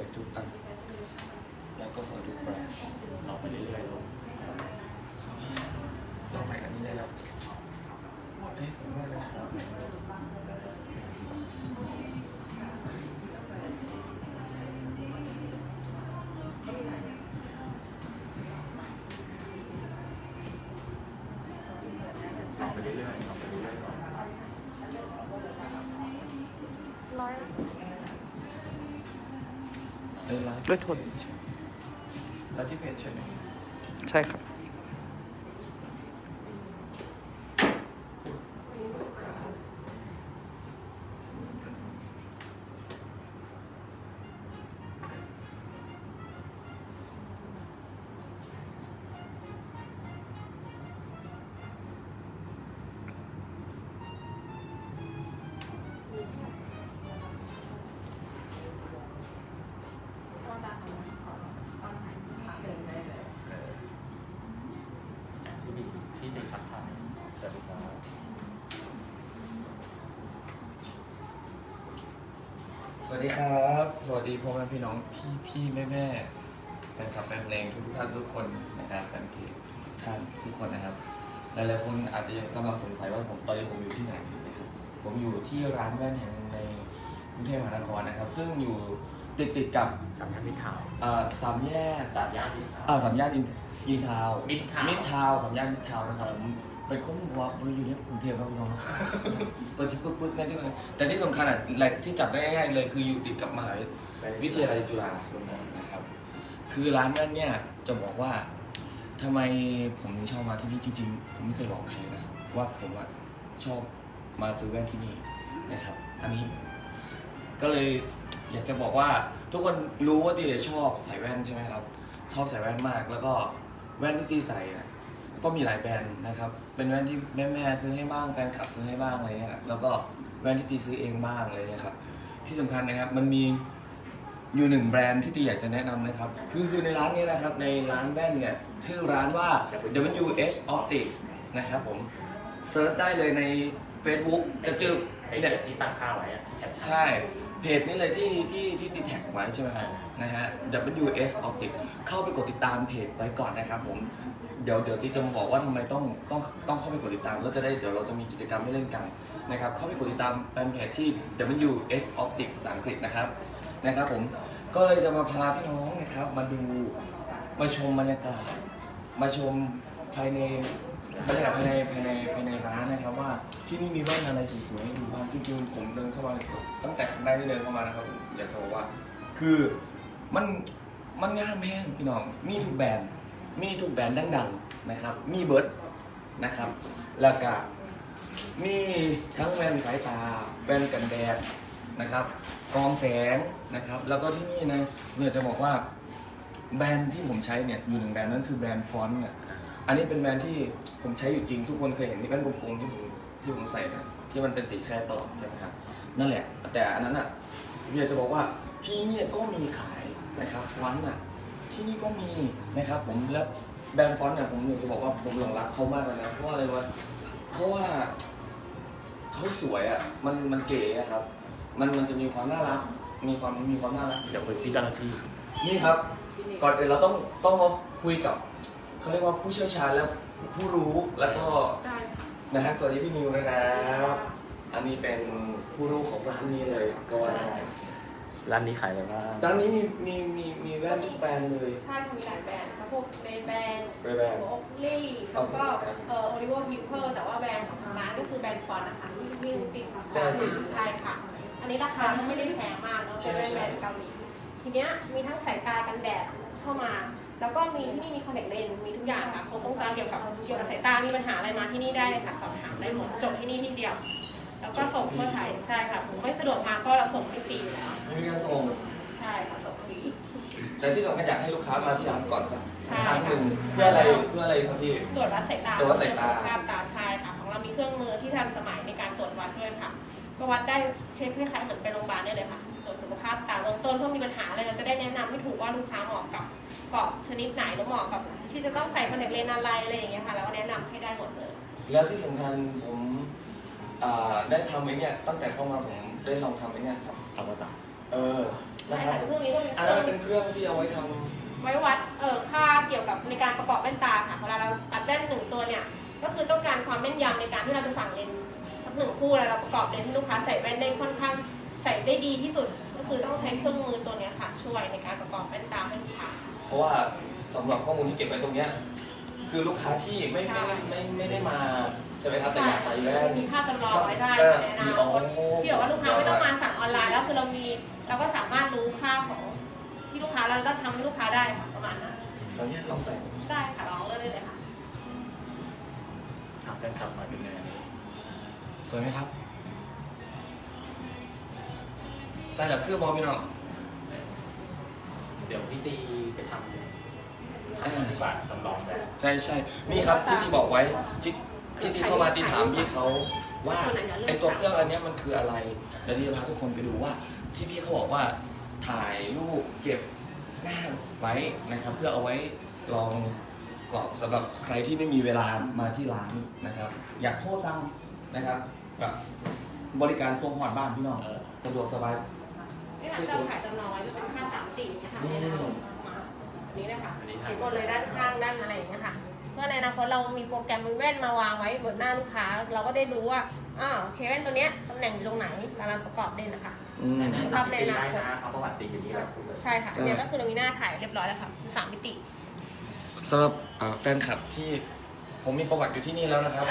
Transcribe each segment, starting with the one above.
วยทุกอัน แล้วก็สวยทุกแบรนด์ลองไปเรื่อยๆดูเราใส่อันนี้ได้แล้วอันนี้สวยมากเลยครับลองไปเรื่อยๆลองไปเรื่อยๆ ไลฟ์ด้วยทนแล้วที่เพจใช่ไหมใช่ครับ สวัสดีครับ สวัสดีพ่อแม่พี่น้องพี่พี่แม่แม่แฟนคลับแฟนเพลงทุกท่านทุกคนนะครับแฟนเพลงทุกท่านทุกคนนะครับ หลายๆคนอาจจะยังกำลังสงสัยว่าผมตอนนี้ผมอยู่ที่ไหนนะครับ ผมอยู่ที่ร้านแว่นแห่งหนึ่งในกรุงเทพมหานครนะครับ ซึ่งอยู่ติดติดๆกับสามย่านมิตรทาวน์เอ่อสามแยก สามย่านมิตรทาวน์ อ่าสามย่านอินอินทาวน์มิตรทาวน์ มิตรทาวน์สามย่านมิตรทาวน์นะครับผม เป็นคนหัวมันอยู่ที่กรุงเทพครับน้องเปิดชิปปึ๊บๆนั่นใช่ไหมแต่ที่สำคัญอะแหล่งที่จับได้ง่ายๆเลยคืออยู่ติดกับมหาวิทยาลัยจุฬาลงกรณ์นะครับ คือร้านนั้นเนี่ยจะบอกว่าทำไมผมถึงชอบมาที่นี่จริงๆ ผมไม่เคยบอกใครนะว่าผมอะชอบมาซื้อแว่นที่นี่นะครับ อันนี้ ก็เลยอยากจะบอกว่าทุกคนรู้ว่าตีเดชอบใส่แว่นใช่ไหมครับ ชอบใส่แว่นมากแล้วก็แว่นที่ตีใส่อะ ก็มีหลายแบรนด์นะครับ เป็นแว่นที่แม่แม่ๆซื้อให้บ้างแฟนคลับซื้อให้บ้างอะไรเงี้ยแล้วก็แว่นที่ตีซื้อเองบ้างอะไรเงี้ยครับที่สำคัญนะครับมันมีอยู่หนึ่งแบรนด์ที่ตีอยากจะแนะนำนะครับ คือคือในร้านนี้นะครับ ในร้านแว่นเนี่ย ชื่อร้านว่า WS Optic นะครับผมเซิร์ชได้เลยใน Facebook จะเจอไอ้เนี่ยที่ตั้งค่าไว้อะที่แคปชั่นใช่ เพจนี้เลยที่ที่ที่ติดแท็กไว้ใช่ไหมครับนะฮะ WS Optic เข้าไปกดติดตามเพจไว้ก่อนนะครับผม เดี๋ยวเดี๋ยวที่จะมาบอกว่าทำไมต้องต้องต้องเข้าไปกดติดตามแล้วจะได้เดี๋ยวเราจะมีกิจกรรมให้เล่นกันนะครับ เข้าไปกดติดตามแฟนเพจที่ WS Optic ภาษาอังกฤษนะครับนะครับผมก็เลยจะมาพาพี่น้องนะครับมาดูมาชมบรรยากาศมาชมภายใน บรรยากาศภายในภายในภายในร้านนะครับว่าที่นี่มีแว่นอะไรสวยๆให้ดูบ้างจริงๆผมเดินเข้ามาตั้งแต่ครั้งแรกที่เดินเข้ามานะครับอยากจะบอกว่า คือมันมันงามแห้งพี่น้องมีทุกแบรนด์มีทุกแบรนด์ดังๆนะครับ มีเบิร์ดนะครับแล้วก็มีทั้งแว่นสายตาแว่นกันแดดนะครับกรองแสงนะครับ แล้วก็ที่นี่นะเนี่ยจะบอกว่าแบรนด์ที่ผมใช้เนี่ยอยู่หนึ่งแบรนด์นั่นคือแบรนด์ฟอนต์เนี่ย อันนี้เป็นแบรนด์ที่ผมใช้อยู่จริง ทุกคนเคยเห็นที่แว่นกลมๆที่ผมที่ผมใส่นะที่มันเป็นสีแครตลอดใช่ไหมครับนั่นแหละ แต่อันนั้นอะผมอยากจะบอกว่าที่นี่ก็มีขายนะครับฟอนต์อะที่นี่ก็มีนะครับผมแล้วแบรนด์ฟอนต์เนี่ยผมอยากจะบอกว่าผมหลงรักเขามากเลยนะเพราะว่าอะไรวะเพราะว่าเขาสวยอะมันมันเก๋อะครับ มันมันจะมีความน่ารัก มีความมีความน่ารัก เดี๋ยวคุยที่เจ้าหน้าที่นี่ครับ ก่อนอื่นเราต้องต้องมาคุยกับ เขาเรียกว่าผู้เชี่ยวชาญและผู้รู้แล้วก็ได้นะฮะสวัสดีพี่นิวนะครับอันนี้เป็นผู้รู้ของร้านนี้เลยก็ว่าได้ร้านนี้ขายอะไรบ้างร้านนี้มีมีมีมีแว่นทุกแบรนด์เลย ใช่ค่ะมีหลายแบรนด์ค่ะพวกเบย์แบรนด์แบรนด์ โอคลี่แล้วก็เอ่อโอริโอฮิปเปอร์แต่ว่าแบรนด์ของทางร้านก็คือแบรนด์ฟอนต์นะคะที่ที่ติดของร้านมาใช่ค่ะ อันนี้ราคาไม่ได้แพงมากเนาะเป็นแบรนด์แบรนด์เกาหลีทีเนี้ยมีทั้งสายตากันแดดเข้ามา แล้วก็มีที่นี่มีคอนแทคเลนส์มีทุกอย่างค่ะครบวงจรเกี่ยวกับเกี่ยวกับสายตา มีปัญหาอะไรมาที่นี่ได้เลยค่ะสอบถามได้หมดจบที่นี่ที่เดียว แล้วก็ส่งทั่วไทยใช่ค่ะผมไม่สะดวกมาก็เราส่งให้ฟรีอยู่แล้วมีการส่งใช่ค่ะส่งฟรี แต่ที่สำคัญอยากให้ลูกค้ามาที่ร้านก่อนสักใช่ครั้งหนึ่งเพื่ออะไรเพื่ออะไรครับพี่ ตรวจวัดสายตาตรวจวัดสายตาสุขภาพตาใช่ค่ะ ของเรามีเครื่องมือที่ทันสมัยในการตรวจวัดด้วยค่ะ ก็วัดได้เช็คคล้ายๆเหมือนไปโรงพยาบาลได้เลยค่ะ ตรวจสุขภาพตาเบื้องต้นเพื่อมีปัญหาอะไรเราจะได้แนะนำให้ถูกว่าลูกค้าเหมาะกับกรอบชนิดไหนหรือเหมาะกับ ที่จะต้องใส่คอนแทคเลนส์อะไรอะไรอย่างเงี้ยค่ะแล้วก็แนะนำให้ได้หมดเลย แล้วที่สำคัญผมอ่าได้ทำไอ้เนี่ยตั้งแต่เข้ามาผมได้ลองทำไอ้เนี่ยครับเอามาตัดเออใช่ค่ะเครื่องนี้ก็เป็นเคอันรื่นั้อนงเป็นเครื่องที่เอาไว้ทำไว้วัดเอ่อค่าเกี่ยวกับในการประกอบแว่นตาค่ะเวลาเราตัดแว่นหนึ่งตัวเนี่ยก็คือต้องการความแม่นยำในการที่เราจะสั่งเลนส์สักหนึ่งคู่แล้วเราประกอบเลนส์ให้ลูกค้าใส่แว่นได้ค่อนข้าง ใส่ได้ดีที่สุดก็คือต้องใช้เครื่องมือตัวเนี้ยค่ะ ช่วยในการประกอบแว่นตาให้ลูกค้า เพราะว่าสำหรับข้อมูลที่เก็บไว้ตรงเนี้ยคือลูกค้าที่ไม่ใช่ ไม่ไม่ไม่ได้มาใช่ไหมครับแต่อยากใส่แว่น มีค่าจำลองไว้ได้ก็ในอนามีคอ๋อตที่แบบว่าลูกค้าไม่ต้องมาสั่งออนไลน์แล้วคือเรามีเราก็สามารถรู้ค่าของที่ลูกค้าเราก็ทำให้ลูกค้าได้ค่ะประมาณนั้นเราเนี่ยลองใส่ได้ค่ะลองเลือกได้เลยค่ะ ถามแฟนคลับหน่อยเป็นยังไงสวยไหมครับ ใส่กับเครื่องบอลพี่น้องเดี๋ยวพี่ตีไปทอ่าำดีกว่าจำลองแบบใช่ใช่นี่ครับที่ที่บอกไว้ที่ที่ที่เข้ามาที่ถามพี่เขาว่าไอตัวเครื่องอันเนี้ยมันคืออะไรแล้วที่จะพาทุกคนไปดูว่า ที่พี่เขาบอกว่าถ่ายรูปเก็บหน้าไว้นะครับ เพื่อเอาไว้ลองกรอบสำหรับใครที่ไม่มีเวลามาที่ร้านนะครับ อยากโทษสั่งนะครับแบบบริการส่งหอดบ้านพี่น้องเออสะดวกสบาย นี่ค่ะเราขายจำลองไว้จะเป็นค่าสามสี่นะคะเนี่ยนะคะมาอันนี้เลยค่ะเห็นหมดเลยด้านข้างด้านอะไรอย่างเงี้ยค่ะเพื่อในอนาคตเรามีโปรแกรมมือแว่นมาวางไว้บนหน้าลูกค้า เราก็ได้รู้ว่าอ่าโอเคแว่นตัวเนี้ยตำแหน่งอยู่ตรงไหนเวลาเราประกอบเล่นนะคะ อืมแต่ในสามตีได้นะเอาประวัติตีอย่างนี้แบบคุณเลย ใช่ค่ะเนี้ยก็คือเรามีหน้าถ่ายเรียบร้อยแล้วค่ะสามมิติ สำหรับอ่าแฟนคลับที่ผมมีประวัติอยู่ที่นี่แล้วนะครับ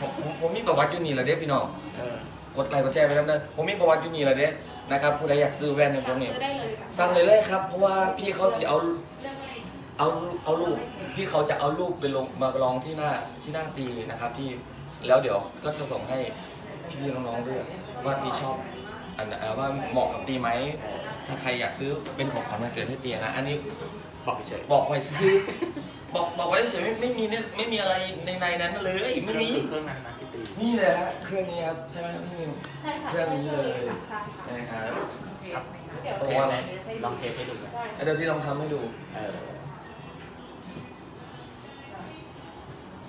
ผมผมผมมีประวัติอยู่นี่แหละเด้พี่น้องเออ กดไลค์กดแชร์ไปแล้วเด้อผมมีประวัติอยู่นี่แหละเด้นะครับผู้ใดอยากซื้อแว่นในตรงนี้ซื้อได้เลยค่ะสั่งเลยเลยครับ เพราะว่าพี่เขาสิเอาเรื่องอะไรเอาเอารูปพี่เขาจะเอารูปไปลงมาลองที่หน้าที่หน้าตีนะครับ ที่แล้วเดี๋ยวก็จะส่งให้พี่ๆน้องๆด้วยว่าตีชอบอันเอ่อว่าเหมาะกับตีไหมถ้าใครอยากซื้อเป็นของขวัญวันเกิดให้ตีนะ อันนี้บอกเฉยบอกไว้ซื้อ บอกบอกไว้เฉยๆไม่ไม่มีเนี่ยไม่มีอะไรในในนั้นเลยเคไม่รื่องมีเครื่องนั้นนะพี่ตีนี่เลยฮะเครื่องนี้ครับใช่ไหมครับพี่มิวใช่ค่ะเครื่องนี้เลยใช่ค่ะนะครับเดี๋ยวตัเทวสไหมลองเทสให้ดูไหมได้เดี๋ยวที่ลองทำให้ดูเออ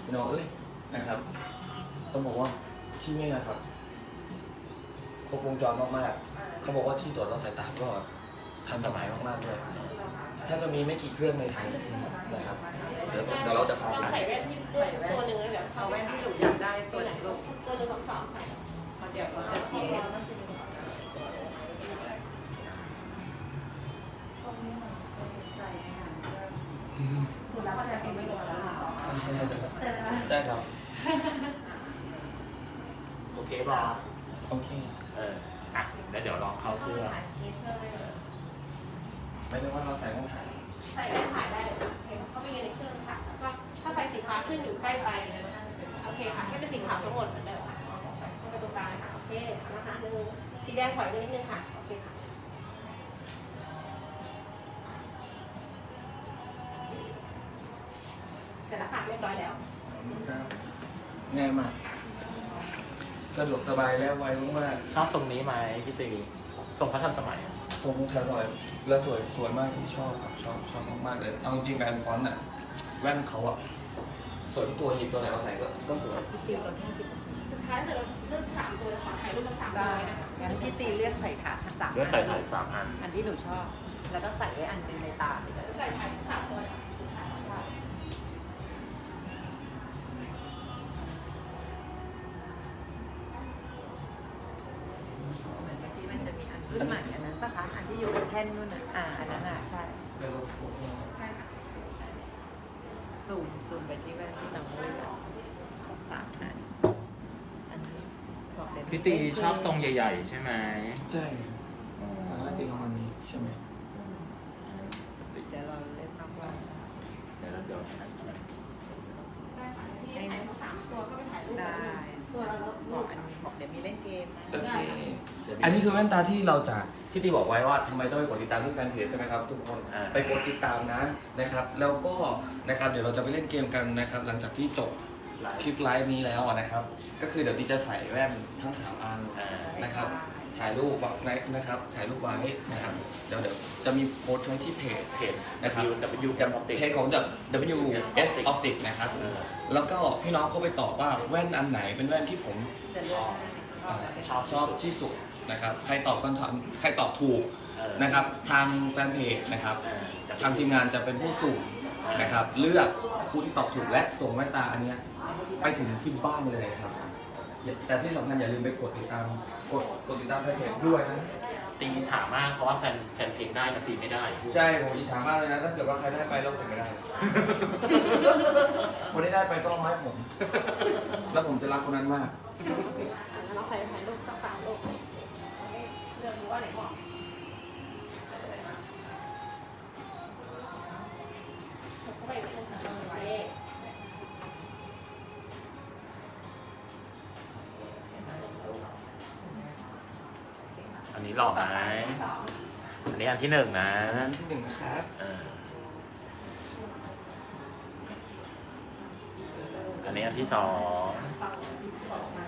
พี่น้องเอ้ยนะครับต้องบอกว่าที่นี่นะครับครบวงจรมากๆเขาบอกว่าที่ตรวจวัดสายตาก็ทันสมัยมากๆเลย ถ้าจะมีไม่กี่เครื่องในไทยนะครับเดี๋ยวเดี๋ยวเราจะพาลองไปใส่แว่นที่ตัวหนึ่งแล้วเดี๋ยวเอาไว้ที่หนูอยากได้ตัตัววไหไหนนลูลูกกตัวหนึ่งสองสองใส่เดี๋ยวเราจะเทสุดแล้วก็จะเป็นไม่โดนแล้วค่ะใช่ไหมใช่ครับ โอเคบอกโอเค เอออะแล้วเดี๋ยวลองเข้าเครื่องไม่ ได้ว่าเราใส่ต้องถ่ายใส่แว่นถ่ายได้เลยค่ะเห็นเขาไม่เรียนในเครื่องค่ะแล้วก็ถ้าไฟสีฟ้าขึ้นอยู่ใกล้ไฟโอเคค่ะให้เป็นสีขาวทั้งหมดเหมือนเดิมค่ะไปตรงกลางค่ะโอเคนะคะหนึ่งสีแดงถอยไปนิดนึงค่ะโอเคค่ะเสร็จแล้วค่ะเรียบร้อยแล้วง่ายมากสะดวกสบายและไวมากชอบทรงนี้ไหมพี่ตีทรงพระทันสมัยทรงแทสอย แล้วสวยสวยมากที่ชอบครับชอบชอบมากๆเลยเอาจริงๆแบรนด์ฟอนต์อะแว่นเขาอะสวยทุกตัวหยิบตัวไหนมาใส่ก็ก็สวยสุดท้ายเสร็จเราเลือกสามตัวขอถ่ายรูปมาสามตัวได้นะคะงั้นพี่ตีเลือกใส่ถาดทั้งสามเลือกใส่ถ่ายสามอัน อันที่หนูชอบ แล้วก็ใส่ไว้อันหนึงในตา ใส่ถ่ายสามตัวค่ะ ที่อยู่บนแท่นนู่นน่ะอ่าอันนั้นอะใช่แล้วก็สวยมากใช่ค่ะซูมซูมไปที่แว่นที่น้องเลือกสามอันอันนี้บอกเลยพี่ตีชอบทรงใหญ่ ๆ ใช่ไหมใช่ตอนแรกตีประมาณนี้ใช่ไหมเดี๋ยวเราเล่นนับว่าเดี๋ยวเราเดี๋ยวได้ค่ะที่ถ่ายทั้งสามตัวก็ไปถ่ายรูปได้ตัวเราลดบรูอกปอันนี้บอกเดี๋ยวมีเล่นเกมโอนะเค อันนี้คือแว่นตาที่เราจะ ที่ตีบอกไว้ว่าทำไมต้องไปกดติดตามที่แฟนเพจใช่ไหมครับทุกคนอ่า ไปกดติดตามนะนะครับแล้วก็นะครับเดี๋ยวเราจะไปเล่นเกมกันนะครับหลังจากที่จบไลฟ์คลิปไลฟ์นี้แล้วอะนะครับ ก็คือเดี๋ยวตีจะใส่แว่นทั้งสามอัน อ่านะครับถ่ายรูปไว้นะครับถ่ายรูปไว้นะครับเดี๋ยวเดี๋ยวจะมีโพสต์ไว้ที่เพจ เพจ นะครับ W W กับ Optic เพจของ WS Optic นะครับเออแล้วก็พี่น้องเข้าไปตอบว่าแว่นอันไหนเป็นแว่นที่ผมจะเลือกอ่าชอบชอบที่สุด นะครับใครตอบคำถามใครตอบถูกเออนะครับทางแฟนเพจนะครับเออทางทีมงานจะเป็นผู้สุ่มนะครับเลือกผู้ที่ตอบถูกและส่งแว่นตาอันเนี้ยไปถึงที่บ้านเลยครับอย่าแต่ที่สำคัญอย่าลืมไปกดติดตามกดกดติดตามแฟนเพจด้วยนะตีฉามากเพราะว่าแฟนแฟนเพลงได้นะตีไม่ได้ใช่ผมอิจฉามากเลยนะถ้าเกิดว่าใครได้ไปแล้วผมไม่ได้ คนที่ได้ไปต้องมาให้ผม แล้วผมจะรักคนนั้นมากแล้วเราใครถ่ายรูปสักสามรูปเลือกดูว่าไหนเหมาะเข้าไปอีกนิดนึงค่ะไว้อันนี้หล่อไหมอันนี้อันที่หนึ่งนะอันนั้นที่หนึ่งนะครับ เอออันนี้อันที่สอง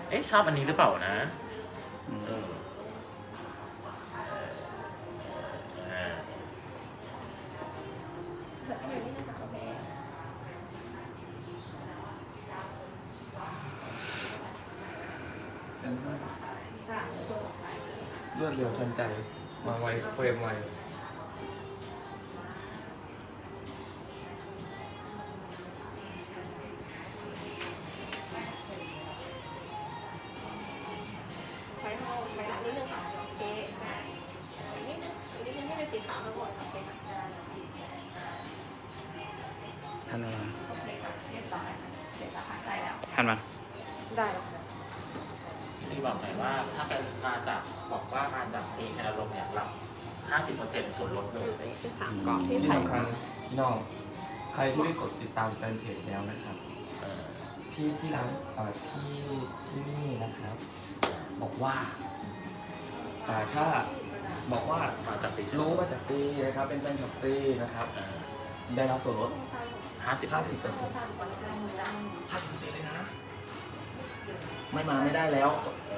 เอ๊ะชอบอันนี้หรือเปล่านะ เอออ่ จันทร์ค่ะเลือกไปรวดเร็วทันใจ มาไวเฟรมไว บอกว่าอ่าถ้าบอกว่ามาจากเอชนาลรู้มมาจากตีนะครับ เป็นแฟนคลับตีนะครับ ได้รับส่วนลด50 50เปอร์เซ็นต์50เปอร์เซ็นต์เลยนะ ไม่มาไม่ได้แล้ว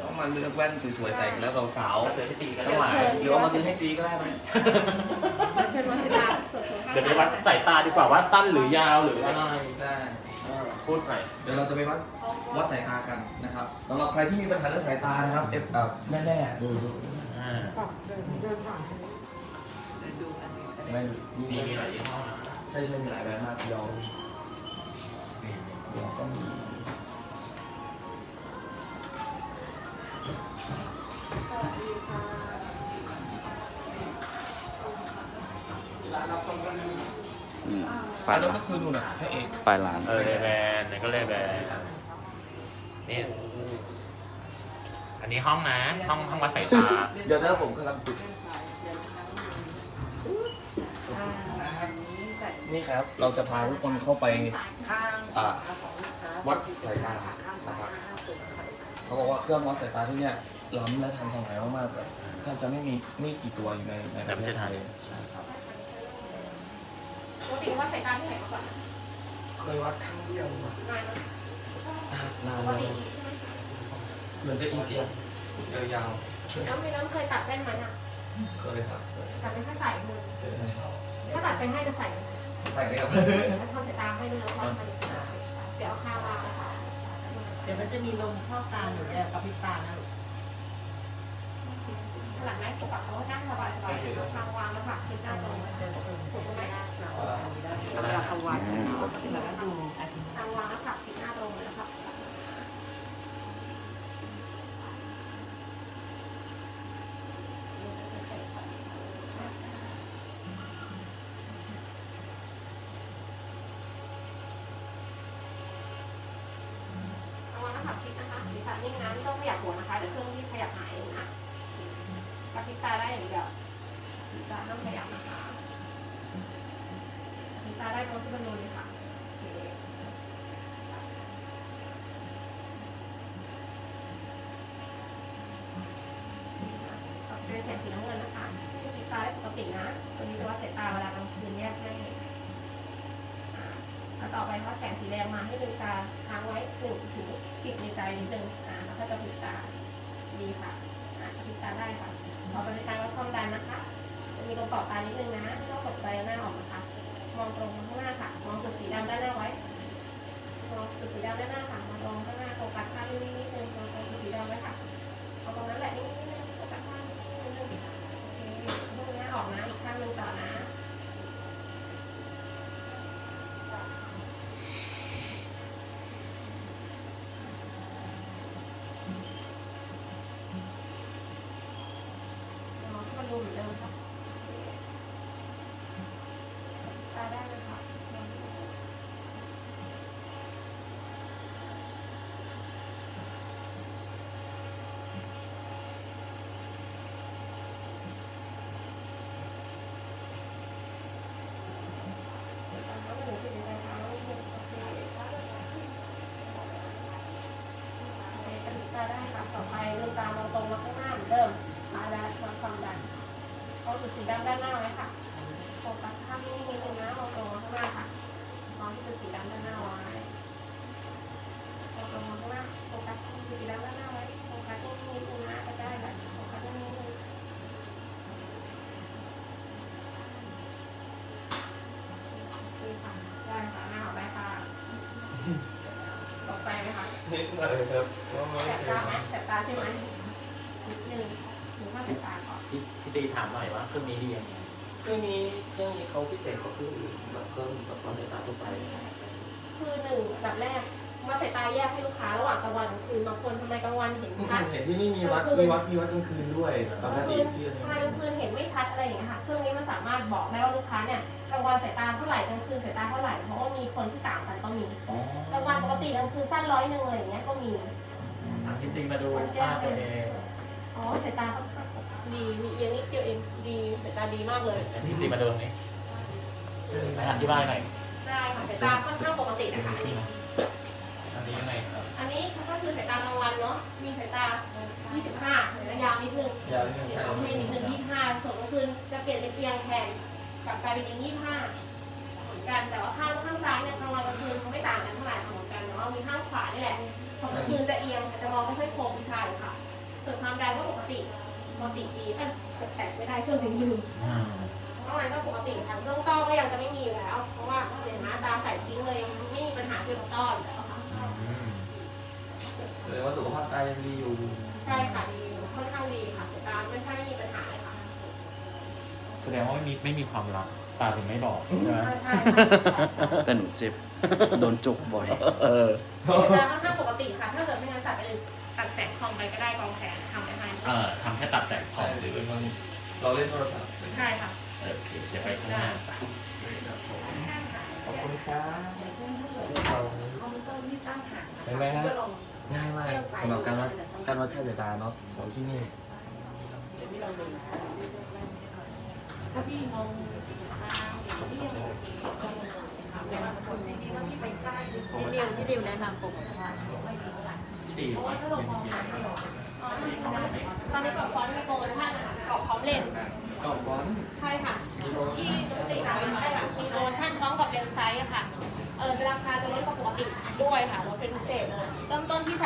ต้องมาเลือกแว่นสวยๆใส่กันแล้วสาวมาซื้อให้ตีก็ๆได้ทั้งหลายหรือว่ามาซื้อให้ตีก็ได้ไหมเชิญมาที่ร้านตรวจสุขภาพเดี๋ยวไปวัดสายตาดีกว่าว่าสั้นหรือ ยาวหรืออะไรใช่เออพูดหน่อยเดี๋ยวเราจะไปวัด วัดสายตากันนะครับสำหรับใครที่มีปัญหาเรื่องสายตานะครับเอฟเอ่อแน่ๆดูดูอ่าเดินผ่านเดินดูอันนี้ก็ได้ไม่มีมีหลายยี่ห้อนะใช่ใช่มีหลายแบรนด์มากยองนี่ยองก็มีอืมอัปลายนนั้นร้าก็นคือดูนะพระเอกปลายร้านเออเลแบนนี่ก็เลแบน นี่อันนี้ห้องนะ ห้องห้องวัดสายตา เดี๋ยวถ้าผมกำลังปิดอ่าอันนี้ใส่นี่ครับ เราจะพาทุกคนเข้าไปข้างอ่าของลูกค้าวัดสายตาข้างซ้ายห้าสิบค่ะเขาบอกว่าเครื่องวัดสายตาที่เนี่ยล้ำและทันสมัยมากๆเลยแทบจะไม่มีไม่กี่ตัวอยู่ในในในประเทศไทยใช่ครับปกติว่าสายตาที่ไหนมาก่อนเคยวัดครั้งเดียวอะนา นนะนานปกแล้วติใช่ไหมเหมือนจะอีเดียยาวแล้วไม่น้ำเคยตัดแว่นไหมอะๆเคยครับเคยตัดเป็นแค่ใส่มือเสร็จแล้วถ้าตัดเป็นให้จะใส่ไหมใส่เลยครับแล้วทำสายตาให้ด้วยแล้วก็มาเดี๋ยวเอาข้าววางนะคะเดี๋ยวมันจะมีลมเข้าตาหนูจะกระพริบตานะลูก หลังนั้นปกติเขานั่งสบายๆแล้วข้าววางแล้วผักชิ้นหน้าตรงมันจะเติมถูกไหมเวลาเขาวัดแล้วก็ดูอันนี้ทางวางแล้วผักชิ้นหน้าตรงแล้วผักเอาวางแล้วผักชิ้นนะคะศีรษะนิ่งนะไม่ต้องขยับหัวนะคะเดี๋ยวเครื่องที่ขยับหายเองนะกระพริบตาได้อย่างเดียวศีรษะต้องขยับนะคะศีรษะได้ตรงที่บรรลุเลยค่ะโอเค เป็นแสงสีน้ำเงินนะคะที่ติดตาได้ปกตินะ ตัวนี้เรียกว่าสายตาเวลากลางคืนแยกให้อ่า แสงสีแดงมาให้ลืมตาค้างไว้หนึ่งถึงสิบในใจนิดนึงอ่าแล้วก็จะปิดตาดีค่ะอ่าปิดตาได้ค่ะต่อเป็นการวัดความดันนะคะ จะมีลมปอดตานิดนึงนะไม่ต้องตกใจหน้าออกนะคะ มองตรงข้างหน้าค่ะมองจุดสีดำด้านหน้าไว้มองจุดสีดำด้านหน้าค่ะมองตรงข้างหน้าโฟกัสข้างนี้นิดนึงมองตรงจุดสีดำไว้ค่ะเอาตรงนั้นแหละนิดนึงโฟกัสข้างนี้นิดนึงโอเคพวกนี้ออกนะอีกข้างหนึงต่อนะ มองให้มันดูเหมือนเดิมค่ะตาได้ไหมคะตาได้ค่ะ ต่อไปลืมตามองตรงแล้วข้างหน้าเหมือนเดิมตาได้วัดความดัน เอาจุดสีดำด้านหน้าไว้ค่ะ โฟกัสข้างนี้นิดนึงนะมองตรงมาข้างหน้าค่ะ มองที่จุดสีดำด้านหน้าไว้มองตรงมาข้างหน้า โฟกัสที่จุดสีดำด้านหน้าไว้ โฟกัสที่นิดนึงนะก็ได้แบบโฟกัสที่นิดนึงดีค่ะ ได้ค่ะ หน้าออกได้ค่ะตกใจไหม คะนิดหน่อยครับเพราะว่าแสบตาไหมแสบตาใช่ไหมนิดนึงหนูข้าแสบตาก่อนพี่พี่ตีถามหน่อยว่าเครื่องนี้ดียังไงเครื่องนี้เครื่องนี้เขาพิเศษกว่าเครื่องอื่นแบบเครื่องแบบความสายตาทั่วไป คือหนึ่งอันดับแรก มาสายตาแยกให้ลูกค้าระหว่างกลางวันกลางคืนบางคนทำไมกลางวันเห็นชัด เห็นที่นี่มีวัดมีวัดมีวัดกลางคืนด้วยปกติที่ทำไมกลางคืนเห็นไม่ชัดอะไรอย่างเงี้ยค่ะ เครื่องนี้มันสามารถบอกได้ว่าลูกค้าเนี่ยกลางวันสายตาเท่าไหร่กลางคืนสายตาเท่าไหร่ เพราะว่ามีคนที่ต่างกันก็มีอ๋อกลางวันปกติกลางคืนสั้นร้อยหนึ่งอะไรอย่างเงี้ยก็มีอะพี่ตีมาดูภาพตัวเองอ๋อสายตาค่อนข้างดีมีเอียงนิดเดียวเองดีสายตาดีมากเลยพี่ตีมาดูตรงนี้ไหนอธิบายหน่อยได้ค่ะสายตาค่อนข้างปกตินะคะอันนี้อั นนี้ยังไงครับอันนี้ก็คือสายตากลางวันเนาะ มีสายตา 25ระยะนิดนึงยาวนิดนึงใช่เอาให้นิดนึง25ส่วนกลางคืนจะเปลี่ยนเป็นเอียงแทนกลับกลายเป็นเอียง25เหมือนกัน แต่ว่าข้างข้างซ้ายเนี่ยกลางวันกลางคืนเขาไม่ต่างกันเท่าไหร่ค่ะเหมือนกันเนาะ มีข้างขวานี่แหละพอกลางคืนจะเอียงจะมองไม่ค่อยคมใช่ค่ะ ส่วนความดันก็ปกติปกติดีเอ้ยแปลกๆไม่ได้เครื่องถึงยืนอืมนอกนั้นก็ปกติค่ะเครื่องต้อก็ยังจะไม่มีอยู่แล้ว เพราะว่าเห็นไหมตาใส่ทิ้งเลยยังไม่มีปัญหาเกี่ยวกับต้ออยู่แล้วค่ะอืม เลยว่าสุขภาพตายังดีอยู่ ใช่ค่ะดีค่อนข้างดีค่ะสายตาไม่ค่อยมีปัญหาเลยค่ะแสดงว่าไม่มีไม่มีความลับตาถึงไม่บอกใช่ไหมใช่ใช่แต่หนูเจ็บ โดนจุกบ่อย เออสายตาค่อนข้างปกติค่ะ ถ้าเกิดไม่งั้นตัดไปเลยตัดแสงคอมไปก็ได้กองแสงทำได้ไหมเออทำแค่ตัดแต่งขอใช่งหรือเราเล่นโทรศัพท์ใช่ค่ะเออโอเคเดี๋ยวไปข้างหน้าขอบคุณครับคอมพิวเตอร์ที่ตั้งห่างเห็นไหมฮะ ง่ายมากสำหรับการวัดการวัดค่าสายตาเนาะของที่นี่ถ้าพี่มองทางอย่างที่ยังโอเคแต่ว่าคนที่นี่ต้องไปใกล้พี่ดิวพี่ดิวแนะนำโปรโมชั่นตีเพราะว่าว่าถ้าเรามองทางไม่ออกอ๋อตอนนี้กรอบฟอนต์มีโปรโมชั่นนะคะกรอบพร้อมเลนส์กรอบบอลใช่ค่ะที่ปกติร้านใช่ค่ะมีโปรโมชั่นพร้อมกับเลนส์ไซส์อะค่ะเออราคาจะลดกว่าปกติ ด้วยค่ะลดเป็นพิเศษเลยเริ่มต้นที่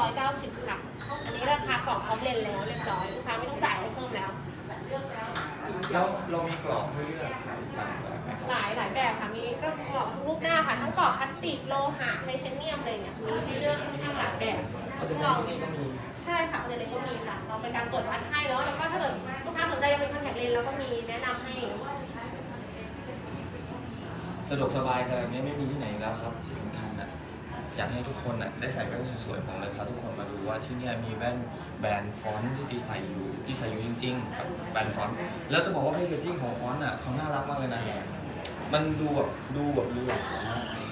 3,990 ค่ะ อันนี้ราคากล่องพร้อมเลนส์แล้วเรียบร้อยลูกค้าไม่ต้องจ่ายอะไรเพิ่มแล้วแล้วเรามีกรอบให้เลือกหลายแบบไหมครับหลายหลายแบบค่ะ มีก็กรอบทุกรูปหน้าค่ะ ทั้งกรอบพลาสติกโลหะไทเทเนียมอะไรเนี่ยมีให้เลือกค่อนข้างหลายแบบเขาจะลองที่นี่ก็มีใช่ค่ะในนี้ก็มีค่ะเราเป็นการตรวจวัดให้แล้วแล้วก็ถ้าเกิดลูกค้าสนใจจะเป็นคอนแทคเลนส์แล้วก็มีแนะนำให้สะดวกสบายขนาดนี้ไม่มีที่ไหนอีกแล้วครับที่สำคัญนะ อยากให้ทุกคนน่ะได้ใส่แว่นสวยๆผมเลยพาทุกคนมาดูว่าที่เนี่ยมีแว่นแบรนด์ฟอนต์ที่ตีใส่อยู่ที่ใส่อยู่จริงๆกับแบรนด์ฟอนต์แล้วจะบอกว่าแพคเกจจิ้งของฟอนต์อะเขาน่ารักมากเลยนะมันดูแบบดูแบบดูแบบ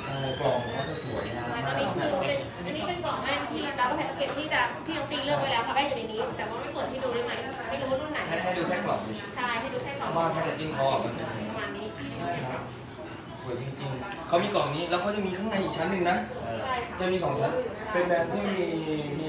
เออกล่องเขาจะสวยงามมากนี้คือเป็นอันนี้เป็นกล่องแว่ที่เราแพ็กเกจที่จะที่น้องตีเลือกไว้แล้วค่ะแว่อยู่ในนี้ แต่ว่าไม่เปิดให้ดูได้ไหมไม่รู้ว่ารุ่นไหนให้ดูแค่กล่องใช่ให้ดูแค่กล่องเพราะว่าแพคเกจจิ้งเขาอะมันประมาณนี้ใช่ครับ สวยจริงๆ เขามีกล่องนี้แล้วเขาจะมีข้างในอีกชั้นหนึ่งนะเออใช่ช่ค่ะจะมีสองชั้น เป็นแบรนด์ที่มีมี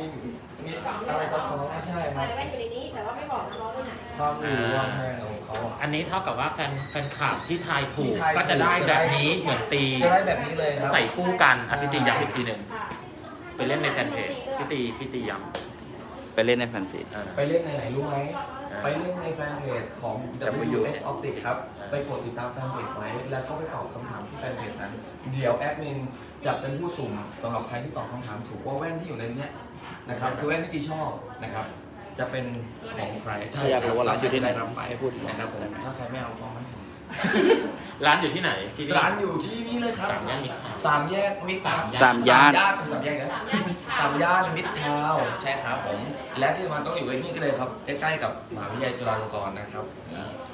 มีอะไรซับซ้อนใช่คใส่รับแว่นอยู่ในนี้แต่ว่าไม่บอกนะว่ารุ่นไหนความหรูความแพงของเขาอะอันนี้เท่ากับว่าแฟนแฟนคลับที่ทายถูที่กทายถูก ก็จะได้แบบนี้เหมือนตีจะได้แบบนี้เลยครับ ใส่คู่กันอะพี่ตีย้ำอีกทีหนึ่งค่ะไปเล่นในแฟนเพจพี่ตีพี่ตีย้ไปเล่นในแฟนเพจำเออ ไปเล่นในไหนรู้ไหมอ่าไปเล่นในแฟนเพจของ WS Optic ครับ ไปกดติดตามแฟนเพจไว้แล้วก็ไปตอบคำถามที่แฟนเพจนั้น เดี๋ยวแอดมินจะเป็นผู้สุ่มสำหรับใครที่ตอบคำถามถูกว่าแว่นที่อยู่ในเนี้ยนะครับคือแว่นที่ตีชอบนะครับ จะเป็นของใครถ้าอยากรู้ว่าร้านอยู่ที่ไหนรับไปให้พูดนะครับผมถ้าใครไม่เอาก็ไม่ร้านอยู่ที่ไหนที่นี่ ร้านอยู่ที่นี่เลยครับสามย่านมิตรทาวน์สามแยกมิตรทาวน์สามย่านสามแยกนะสามย่านมิตรทาวน์ใช่ครับผม และที่สำคัญต้องอยู่ไอ้นี่ก็เลยครับใกล้ๆกับมหาวิทยาลัยจุฬาลงกรณ์นะครับ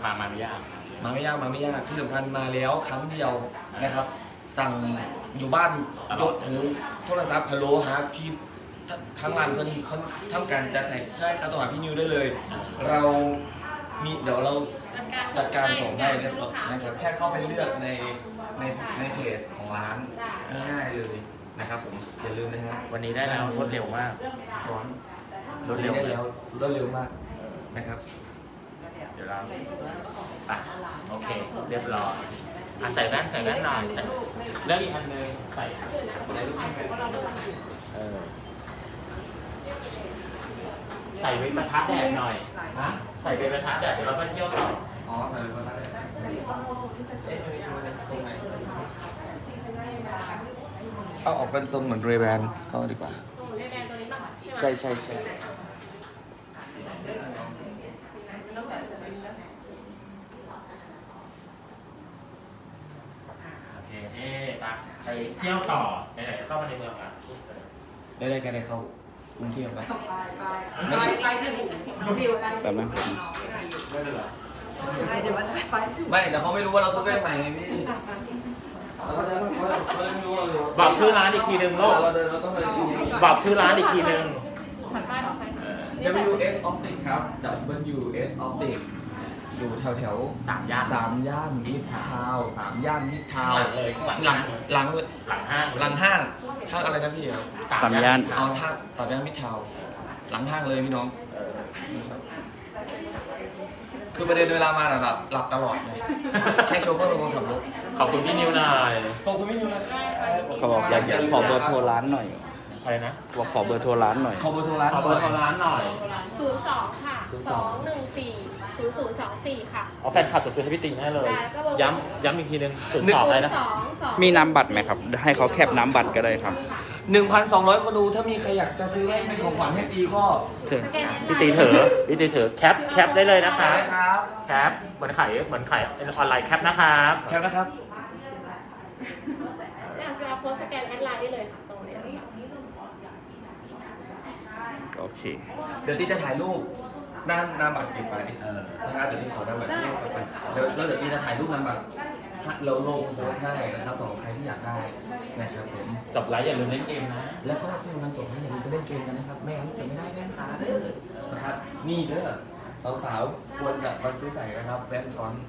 มามาไม่ยาก มาไม่ยากมาไม่ยากที่สำคัญมาแล้วครั้งเดียวนะครับ สั่งอยู่บ้านยกหูโทรศัพท์ฮัลโหลหาพี่ทั้งทั้งร้านเพิ่นเพิ่นทำการจัดให้ใช่ครับต้องหาพี่นิวได้เลย เรามีเดี๋ยวเรา จัดการส่งให้เรียบร้อยนะครับแค่เข้าไปเลือกในในในเพจของร้านง่ายๆเลยนะครับผมอย่าลืมนะฮะวันนี้ได้แล้วรวดเร็วมากฟอนต์รวดเร็วได้แล้วรวดเร็วมากนะครับ เดี๋ยวเราไปโอ เคเรียบร้อยอะใส่แว่นใส่แว่นหน่อยใส่เลือกอีกอันหนึงใส่เออใส่ไว้ประทัดแดดหน่อยนะใส่ไปประทัดแดดเดี๋ยวเราก็เที่ยวต่ออ๋อใส่ไปก็ได้เอ๊ะมันมีมันทรงไหนเอาออกเป็นทรงเหมือนเรแบนก็ดีกว่าตัวเรียกแบรนด์ตัวนี้ป่ะใช่ไหมใช่ใช่ เคเอ๊ะไปเที่ยวต่อไหนๆเข้ามาในเมืองอะได้ได้กันได้เข้ากรุงเทพไหมไปไปไปถึงน้องดิวกันแป๊บนึงผมไม่เป็นไรไปเดี๋ยววันไปไม่เดี๋ยวเขาไม่รู้ว่าเราซื้อแว่นใหม่ไงพี่เราก็จะเขาเขาจะไม่รู้ว่าเราบอกชื่อร้านอีกทีหนึ่งโลกเราเดินเราต้องเดินที่นี่บอกชื่อร้านอีกทีหนึ่งผ่านป้ายออกไป WS Optic ครับ WS Optic อยู่แถวแถวสามย่านสามย่านมิตรทาวน์สามย่านมิตรทาวหลัน์งเลยข้างหลังหลังหลังหลังห้างหลังห้างห้างอะไรนะพี่ครับสามย่าน เอาห้างสามย่านมิตรทาวน์หลังห้างเลยพี่น้อง เออคือประเด็นเวลามาน่ะหลับหลับตลอดเลยให้โชเฟอร์เป็นคนขับรถขอบคุณพี่นิวหน่อยขอบคุณพี่นิวนะครับเขาบอกอยากอยากขอเบอร์โทรร้านหน่อยอะไรนะบอกขอเบอร์โทรร้านหน่อย ขอเบอร์โทรร้านขอเบอร์โทรร้านหน่อย ศูนย์สองค่ะ02สองหนึ่งสี่ ศูนย์ศูนย์สองสี่ค่ะเอาแฟนคลับจะซื้อให้พี่ติงแน่เลยได้แล้วก็เบอร์ย้ำย้ำอีกทีหนึงศูนย์สองอะไรนะสองสองมีน้ำบัตรไหมครับ ให้เขาแคปน้ำบัตรก็ได้ครับหนึ่งพันสองร้อยคนดู ถ้ามีใครอยากจะซื้อแว่นเป็นของขวัญให้ตีก็เถอะพี่ตีเถอะพี่ติงเถอะแคปแคปได้เลยนะคขายรับได้ครับ แคปเหมือนขายเหมือนขายออนไลน์แคปนะครับแคปนะครับเนี่ยเวลาโพสต์สแกนแอดไลน์ได้เลยค่ะตรงนี้ โอเค เดี๋ยวตีจะถ่ายรูป หน้าหน้าบัตรเก็บไปเออนะครับเดี๋ยวพี่ขอหน้าบัตรที่กลับไปเดี๋ยวแล้วเดี๋ยวพี่จะถ่ายรูปหน้าบัตรเราลงโพสต์ให้นะครับสำหรับใครที่อยากได้นะครับผมจบไลฟ์อย่าลืมเล่นเกมนะ แล้วก็ที่มันจบให้อย่าลืมไปเล่นเกมกันนะครับไม่งั้นจะไม่ได้แว่นตาเด้อนะครับนี่เด้อสาวๆควรจะมาซื้อใส่นะครับแว่นฟอนต์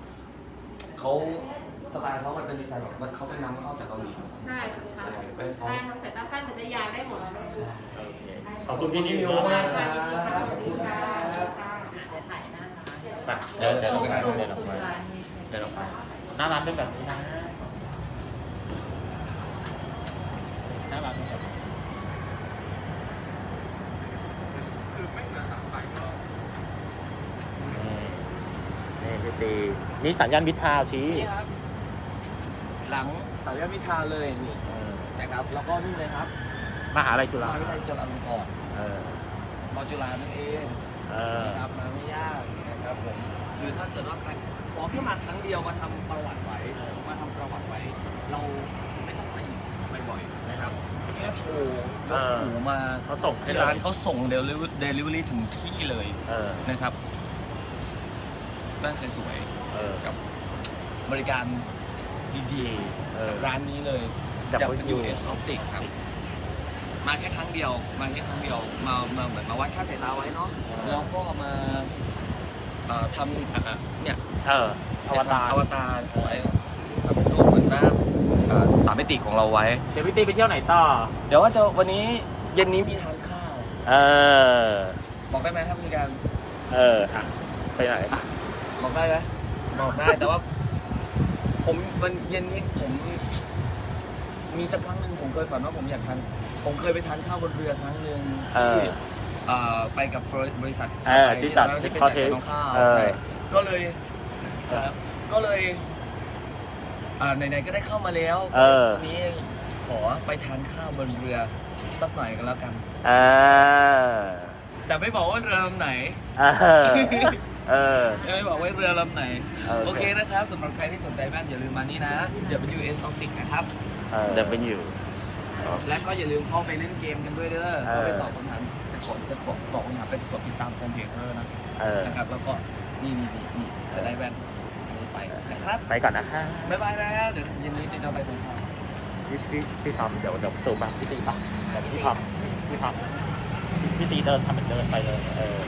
เขาสไตล์เขามันเป็นดีไซน์แบบมันเขาเป็นนำเข้าจากเกาหลีใช่ค่ะใช่แว่นฟอนได้ต์ทำสายตาสั้นสายตายาวได้หมดเลยโอเค ขอบคุณพี่นิวมามากกคครัรับบขอบคุณครับ เดี๋ยวถ่ายหน้าร้าน ไป เดินเดินออกไปเดินออกไปเดินออกไปหน้าร้านเป็นแบบนี้นะหน้าร้านเป็นแบบนี้นี่พี่ตีนี่สัญญาณมิตรทาวน์ชี้นี่ครับ หลังสายมิทราเลยนี่เออนะครับ แล้วก็นี่เลยครับมหาลัยจุมฬาหาวิทยาลัยจุฬาลงกรณ์เออมอจุฬานั่นเองเออนะครับมาไม่ยากนะครับผมห รือถ้าเกิดว่าใครขอแค่มาครั้งเดียวมาทำประวัติไว้มาทำประวัติไว้ เราไม่ต้องไปอีกบ่อยๆนะครับแค่โทรยกหูมาเขาส่งให้ที่เลยร้านเขาส่งเดลิเวอรี่ถึงที่เลยเออนะครับแว่นสวยเออๆกับบริการดีเอๆอ กับร้านนี้เลย W WS Optics ครับ มาแค่ครั้งเดียว มาแค่ครั้งเดียว มามาเหมือนมาวัดค่าสายตาไว้เนาะ แล้วก็มา เอ่อทำอะอะเนี่ยเอออวตารอวตารไว้ทำเป็นรูปเหมือนหน้าเอ่อสามมิติของเราไว้ เดี๋ยวพี่ตีไปเที่ยวไหนต่อ เดี๋ยวว่าจะวันนี้เย็นนี้มีทานข้าว เออ บอกได้ไหมครับผู้จัดการเอออะไปไหนบอกได้ไหมบอกได้แต่ว่า ผมวันเย็นนี้ผม มีสักครั้งหนึ่งผมเคยฝันว่าผมอยากทานผมเคยไปทานข้าวบนเรือครั้งหนึ่งเออที่ เอ่อไปกับบริษัทเออที่จัดเราที่ไปข้าวจัดเทกับปน้องข้าวเออ ใช่ก็เลยครับก็เลยอ่าไหนๆก็ได้เข้ามาแล้วเออ วันนี้ขอไปทานข้าวบนเรือสักหน่อยกันแล้วกัน เออแต่ไม่บอกว่าเรือลำไหน เออเออจะไม่บอกว่าเรือลำไหน โอเคโอเค นะครับสำหรับใครที่สนใจแว่นอย่าลืมมานี่นะ WS Optic นะครับ เออเดินไปอยู่และก็อย่าลืมเข้าไปเล่นเกมกันด้วยเด้อเออเข้าไปตอบคำถามไป กดจะกดตอบคำถามไปกดติดตามแฟนเพจเขาด้วยนะเออ นะครับ แล้วก็นี่นี่นี่นี่จะได้แว่นอันนี้ไปนะครับไปก่อนนะคะบ๊ายบายนะเดี๋ยวเย็นนี้ติดตามไปตรงข้าวพี่พี่พี่ซอมเดี๋ยวเดี๋ยวสูบมาพี่ตีป่ะเดี๋ยวพี่พับพี่พับพี่ตีเดินทำเหมือนเดินไปเลยเออ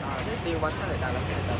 เอาไปตีวัดเท่าไหร่จานละแค่จาน